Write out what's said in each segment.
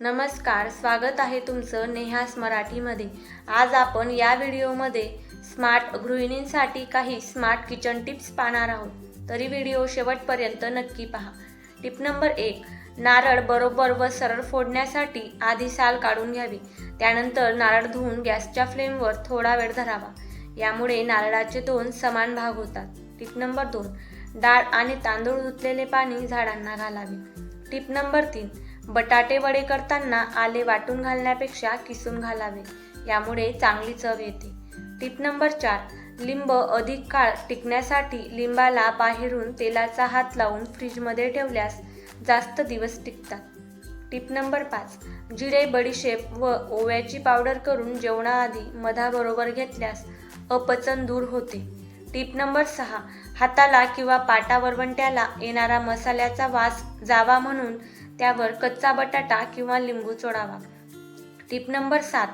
नमस्कार स्वागत आहे तुमचं नेहास मराठीमध्ये आज आपण या व्हिडिओमध्ये स्मार्ट गृहिणींसाठी काही स्मार्ट किचन टिप्स पाहणार आहोत. तरी व्हिडिओ शेवटपर्यंत नक्की पहा. टिप नंबर एक नारळ बरोबर व सरळ फोडण्यासाठी आधी साल काढून घ्यावी. त्यानंतर नारळ धुवून गॅसच्या फ्लेमवर थोडा वेळ धरावा. यामुळे नारळाचे दोन समान भाग होतात. टिप नंबर दोन डाळ आणि तांदूळ धुतलेले पाणी झाडांना घालावे. टिप नंबर तीन बटाटे वडे करताना आले वाटून घालण्यापेक्षा किसून घालावे. यामुळे चांगली चव येते. टिप नंबर चार. लिंब अधिक काळ टिकण्यासाठी लिंबाला बाहेरून तेलाचा हात लावून फ्रीजमध्ये ठेवल्यास जास्त दिवस टिकतात. टिप नंबर पाच. जिरे बडीशेप व ओव्याची पावडर करून जेवणाआधी मधाबरोबर घेतल्यास अपचन दूर होते. टिप नंबर सहा. हाताला किंवा पाटा वरवंट्याला येणारा मसाल्याचा वास जावा म्हणून त्यावर कच्चा बटाटा किंवा लिंबू चोळावा टिप नंबर सात.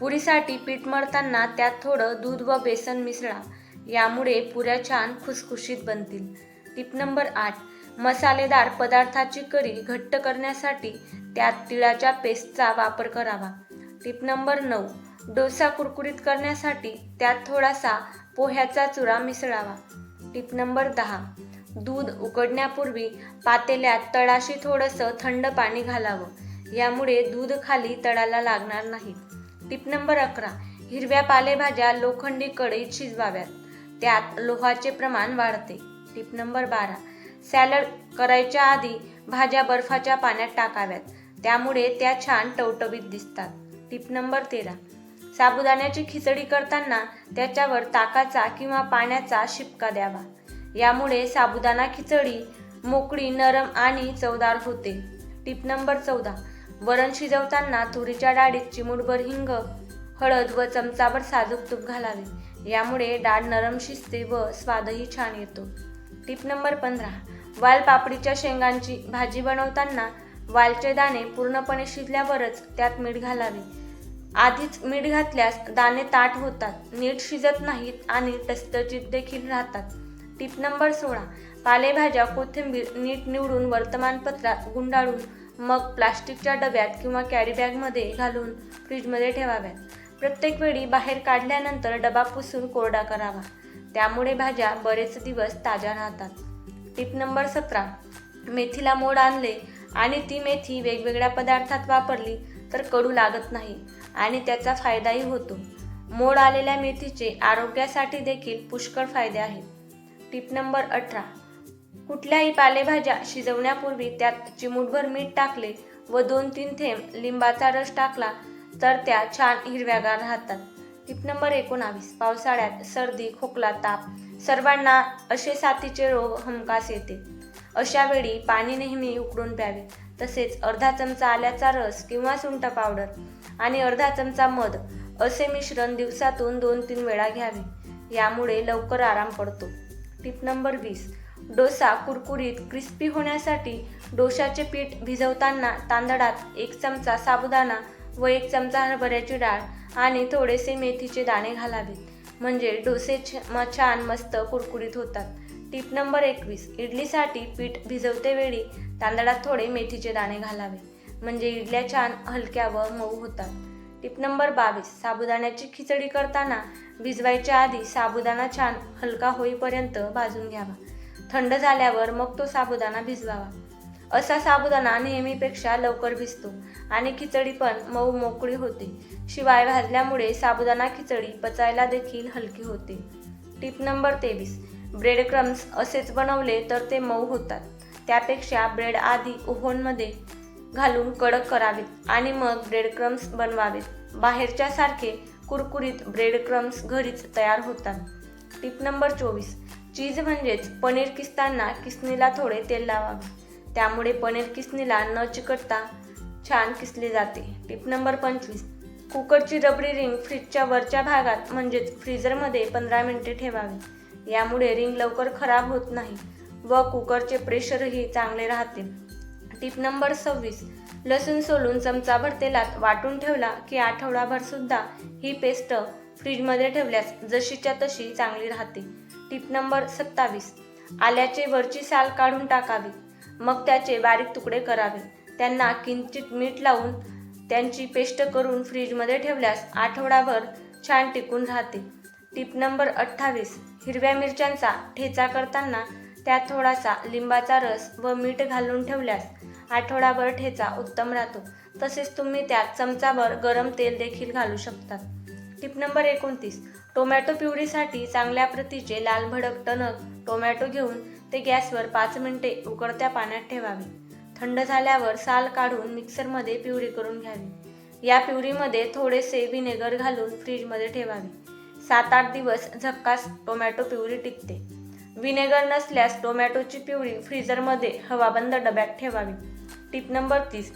पुरीसाठी पीठ मळताना त्यात थोडं दूध व बेसन मिसळा. यामुळे पुऱ्या छान खुसखुशीत बनतील. टिप नंबर आठ. मसालेदार पदार्थाची करी घट्ट करण्यासाठी त्यात तिळाच्या पेस्टचा वापर करावा. टिप नंबर नऊ. डोसा कुरकुरीत करण्यासाठी त्यात थोडासा पोह्याचा चुरा मिसळावा. टिप नंबर दहा. दूध उकडण्यापूर्वी पातेल्यात तळाशी थोडंसं थंड पाणी घालावं. यामुळे दूध खाली तळाला लागणार नाही. टिप नंबर अकरा. हिरव्या पालेभाज्या लोखंडी कढईत शिजवाव्यात. त्यात लोहाचे प्रमाण वाढते. टिप नंबर बारा. सॅलड करायच्या आधी भाज्या बर्फाच्या पाण्यात टाकाव्यात. त्यामुळे त्या छान टवटवीत दिसतात. टिप नंबर तेरा. साबुदाण्याची खिचडी करताना त्याच्यावर ताकाचा किंवा पाण्याचा शिपका द्यावा. यामुळे साबुदाणा खिचडी मोकळी नरम आणि चवदार होते. टिप नंबर चौदा. वरण शिजवताना तुरीच्या डाळीत चिमूटभर हिंग हळद व चमचाभर साजूक तूप घालावे. यामुळे डाळ नरम शिजते व स्वादही छान येतो. टिप नंबर पंधरा. वाल पापडीच्या शेंगांची भाजी बनवताना वालचे दाणे पूर्णपणे शिजल्यावरच त्यात मीठ घालावे. आधीच मीठ घातल्यास दाणे ताट होतात नीट शिजत नाहीत आणि टस्तचित देखील राहतात. टिप नंबर सोळा. पालेभाज्या कोथिंबीर नीट निवडून वर्तमानपत्रात गुंडाळून मग प्लास्टिकच्या डब्यात किंवा कॅरीबॅगमध्ये घालून फ्रीजमध्ये ठेवाव्यात. प्रत्येक वेळी बाहेर काढल्यानंतर डबा पुसून कोरडा करावा. त्यामुळे भाज्या बरेच दिवस ताज्या राहतात. टिप नंबर सतरा. मेथीला मोड आणले आणि ती मेथी वेगवेगळ्या पदार्थात वापरली तर कडू लागत नाही आणि त्याचा फायदाही होतो. मोड आलेल्या मेथीचे आरोग्यासाठी देखील पुष्कळ फायदे आहेत. टिप नंबर अठरा. कुठल्याही पालेभाज्या शिजवण्यापूर्वी त्यात चिमूटभर मीठ टाकले व दोन तीन थेंब लिंबाचा रस टाकला तर त्या छान हिरव्यागार राहतात. टिप नंबर एकोणावीस. पावसाळ्यात सर्दी खोकला ताप सर्वांना असे साथीचे रोग हमखास येते. अशा वेळी पाणी नेहमी उकळून प्यावे. तसेच अर्धा चमचा आल्याचा रस किंवा सुंठ पावडर आणि अर्धा चमचा मध असे मिश्रण दिवसातून दोन तीन वेळा घ्यावे. यामुळे लवकर आराम पडतो. टिप नंबर वीस. डोसा कुरकुरीत क्रिस्पी होण्यासाठी डोशाचे पीठ भिजवताना तांदळात एक चमचा साबुदाणा व एक चमचा हरभऱ्याची डाळ आणि थोडेसे मेथीचे दाणे घालावे म्हणजे डोसे छ- म- छान मस्त कुरकुरीत होतात. टिप नंबर एकवीस. इडलीसाठी पीठ भिजवते वेळी तांदळात थोडे मेथीचे दाणे घालावे. म्हणजे इडल्या छान हलक्या व मऊ होतात. टिप नंबर बावीस. साबुदाण्याची खिचडी करताना भिजवायच्या आधी साबुदाणा छान हलका होईपर्यंत भाजून घ्यावा. थंड झाल्यावर मग तो साबुदाणा भिजवावा. असा साबुदाणा नेहमीपेक्षा लवकर भिजतो आणि खिचडी पण मऊ मोकळी होते. शिवाय भाजल्यामुळे साबुदाणा खिचडी पचायला देखील हलकी होते. टिप नंबर तेवीस. ब्रेड क्रम्स असेच बनवले तर ते मऊ होतात. त्यापेक्षा ब्रेड आधी ओव्हनमध्ये घालून कडक करावेत आणि मग ब्रेड क्रम्स बनवावेत. बाहेरच्या सारखे कुरकुरीत ब्रेड क्रम्स घरीच तयार होतात. टिप नंबर चोवीस. चीज म्हणजेच पनीर किसताना किसणीला थोडे तेल लावावे. त्यामुळे पनीर किसणीला न चिकटता छान किसले जाते. टिप नंबर पंचवीस. कुकरची रबरी रिंग फ्रीजच्या वरच्या भागात म्हणजेच फ्रीजरमध्ये पंधरा मिनिटे ठेवावी. यामुळे रिंग लवकर खराब होत नाही व कुकरचे प्रेशरही चांगले राहते. टिप नंबर सव्वीस. लसूण सोलून चमचाभर तेलात वाटून ठेवला की आठवडाभर सुद्धा ही पेस्ट फ्रीजमध्ये ठेवल्यास जशीच्या तशी चांगली राहते. टिप नंबर सत्तावीस. आल्याचे वरची साल काढून टाकावी. मग त्याचे बारीक तुकडे करावे. त्यांना किंचित मीठ लावून त्यांची पेस्ट करून फ्रीजमध्ये ठेवल्यास आठवडाभर छान टिकून राहते. टिप नंबर अठ्ठावीस. हिरव्या मिरच्यांचा ठेचा करताना त्यात थोडासा लिंबाचा रस व मीठ घालून ठेवल्यास आठवडाभर ठेचा उत्तम राहतो तसेच तुम्ही त्यात चमचाभर गरम तेल देखील घालू शकता टिप नंबर एकोणतीस. टोमॅटो प्युरीसाठी चांगल्या प्रतीचे लाल भडक टणक टोमॅटो घेऊन ते गॅसवर पाच मिनिटे उकळत्या पाण्यात ठेवावे. थंड झाल्यावर साल काढून मिक्सरमध्ये प्युरी करून घ्यावी. या प्युरीमध्ये थोडेसे व्हिनेगर घालून फ्रीजमध्ये ठेवावे. सात आठ दिवस झक्कास टोमॅटो प्युरी टिकते. विनेगर नसल्यास टोमॅटोची प्युरी फ्रीजरमध्ये हवाबंद डब्यात ठेवावी. टिप नंबर तीस.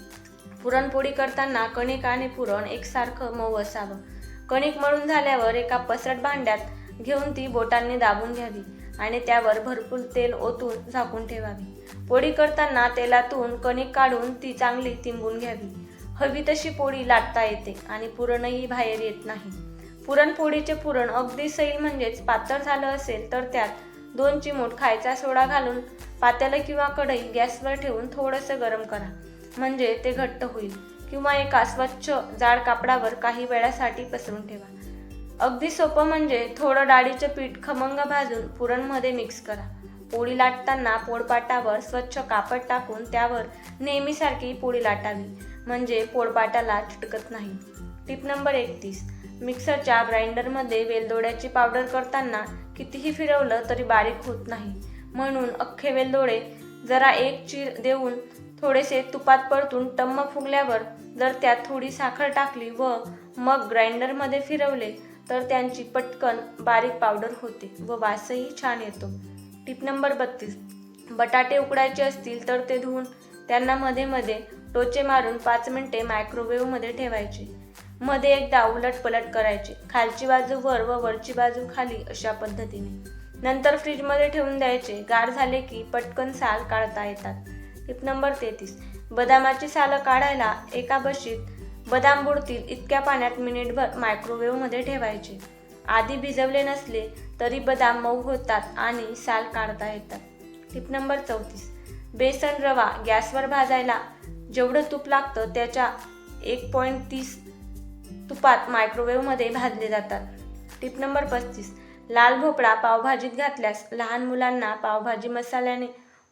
पुरणपोळी करताना कणिक आणि पुरण एकसारखं मऊ असावं. कणिक मळून झाल्यावर एका पसरट भांड्यात घेऊन ती बोटांनी दाबून घ्यावी आणि त्यावर भरपूर तेल ओतून झाकून ठेवावी. पोळी करताना तेलातून कणिक काढून ती चांगली तिंबून घ्यावी. हवी तशी पोळी लाटता येते आणि पुरणही बाहेर येत नाही. पुरणपोळीचे पुरण अगदी सैल म्हणजेच पातळ झालं असेल तर त्यात दोन चिमूट खायचा सोडा घालून पातेलं किंवा कढई गॅसवर ठेवून थोडंसं गरम करा. म्हणजे ते घट्ट होईल. किंवा एका स्वच्छ जाड कापडावर काही वेळासाठी पसरून ठेवा. अगदी सोपं म्हणजे थोडं डाळीचं पीठ खमंग भाजून पुरणमध्ये मिक्स करा. पोळी लाटताना पोळपाटावर स्वच्छ कापड टाकून त्यावर नेहमीसारखी पोळी लाटावी. म्हणजे पोळपाटाला चिटकत नाही. टिप नंबर एकतीस. मिक्सरच्या ग्राइंडरमध्ये वेलदोड्याची पावडर करताना कितीही फिरवलं तरी बारीक होत नाही. म्हणून अख्खे वेलदोडे जरा एक चीर देऊन थोडेसे तुपात परतून टम्म फुगल्यावर जर त्यात थोडी साखर टाकली व मग ग्राइंडरमध्ये फिरवले तर त्यांची पटकन बारीक पावडर होते व वासही छान येतो. टिप नंबर बत्तीस. बटाटे उकडायचे असतील तर ते धुवून त्यांना मध्ये मध्ये टोचे मारून पाच मिनिटे मायक्रोवेव्हमध्ये ठेवायचे. मध्ये एकदा उलट पलट करायचे. खालची बाजू वर व वरची बाजू खाली अशा पद्धतीने. नंतर फ्रीजमध्ये ठेवून द्यायचे. गार झाले की पटकन साल काढता येतात. टिप नंबर तेहतीस. बदामाची सालं काढायला एका बशीत बदाम बुडतील इतक्या पाण्यात मिनिटभर मायक्रोवेव्हमध्ये ठेवायचे. आधी भिजवले नसले तरी बदाम मऊ होतात आणि साल काढता येतात. टिप नंबर चौतीस. बेसन रवा गॅसवर भाजायला जेवढं तूप लागतं त्याच्या एक पॉईंट तीस तुपात मायक्रोवेव्हमध्ये भाजले जातात. टिप नंबर पस्तीस. लाल भोपळा पावभाजीत घातल्यास लहान मुलांना पावभाजी मसाल्याने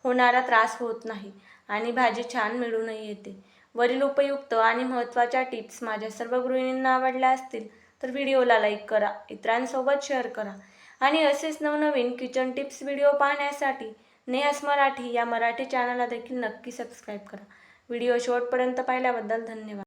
होणारा त्रास होत नाही आणि भाजी छान मिळूनही येते. वरील उपयुक्त आणि महत्त्वाच्या टिप्स माझ्या सर्व गृहिणींना आवडल्या असतील तर व्हिडिओला लाईक करा इतरांसोबत शेअर करा आणि असेच नवनवीन किचन टिप्स व्हिडिओ पाहण्यासाठी नेहास मराठी या मराठी चॅनलला देखील नक्की सबस्क्राईब करा. व्हिडिओ शेवटपर्यंत पाहिल्याबद्दल धन्यवाद.